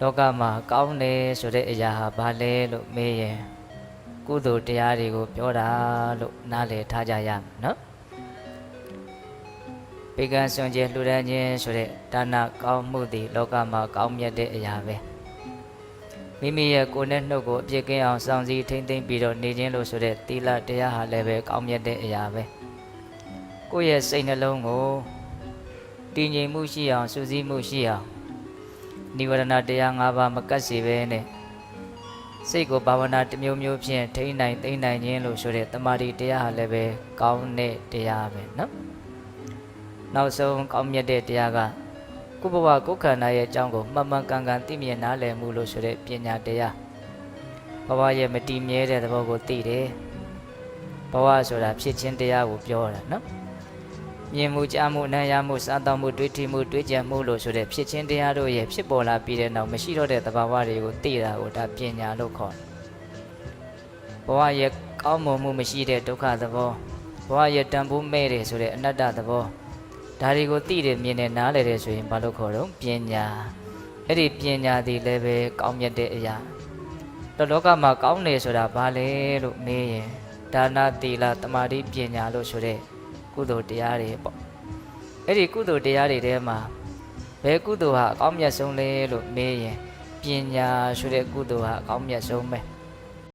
လောကမှာကောင်းတယ်ဆိုတဲ့အရာဟာဘာလဲလို့မေးရင်ကုသိုလ်တရားတွေကိုပြောတာလို့နားလည်ထားကြရမယ်နော်ပေကံစွန့်ကြဲလှူဒန်းခြင်းဆိုတဲ့ဒါနကောင်းမှုသည်လောကမှာကောင်းမြတ်တဲ့အရာပဲမိမိရဲ့ကိုယ်နဲ့နှုတ်ကိုအပြစ်ကင်းအောင်စောင့်စည်းထိမ့်သိမ့်ပြီးတော့နေခြင်းလို့ဆိုတဲ့သီလတရားဟာလည်းပဲကောင်းမြတ်တဲ့အရာပဲကိုယ့်ရဲ့စိတ်နှလုံးကိုတည်ငြိမ်မှုရှိအောင်စူးစီးမှုရှိအောင် နိဝရဏတရား၅ပါးမကတ်စီပဲနဲ့စိတ်ကိုဘာဝနာတစ်မျိုးမျိုးဖြင့်ထိန်းနိုင်သိမ့်နိုင်ခြင်းလို့ဆိုတဲ့တမာတိတရားဟာလည်းပဲကောင်းတဲ့တရားပဲနော်နောက်ဆုံးကောင်းမြတ်တဲ့တရားကကုဘဝကုခန္ဓာရဲ့အကြောင်းကိုမှန်မှန်ကန်ကန်သိမြင်နားလည်မှုလို့ဆိုတဲ့ပညာတရားဘဝရဲ့မတည်မြဲတဲ့သဘောကိုသိတယ်ဘဝဆိုတာဖြစ်ခြင်းတရားကိုပြောတာနော် မြင်မှုကြားမှုနားရမှုစားတောက်မှုတွေးထီမှုတွေးကြံမှုလို့ဆိုတဲ့ဖြစ်ချင်းတရားတို့ရဲ့ဖြစ်ပေါ်လာပြီးတဲ့နောက်မရှိတော့တဲ့သဘာဝတွေကိုသိတာကိုဒါပညာလို့ခေါ်တယ်။ဘဝရဲ့ကောင်းမွန်မှုမရှိတဲ့ဒုက္ခသဘောဘဝရဲ့တန်ဖိုးမဲ့တယ်ဆိုတဲ့အနတ္တသဘောဒါတွေကိုသိတယ်မြင်တယ်နားလည်တယ်ဆိုရင်ဘာလို့ခေါ်တော့ပညာအဲ့ဒီပညာဒီလည်းပဲကောင်းမြတ်တဲ့အရာတော့လောကမှာကောင်းတယ်ဆိုတာဘာလဲလို့မေးရင်ဒါနသီလတမာတိပညာလို့ဆိုတဲ့ ကုသိုလ်တရားတွေပေါ့အဲ့ဒီကုသိုလ်တရားတွေထဲမှာဘယ်ကုသိုလ်ဟာအကောင်းမြတ်ဆုံးလဲလို့မေးရင်ပညာဆိုတဲ့ကုသိုလ်ဟာအကောင်းမြတ်ဆုံးပဲ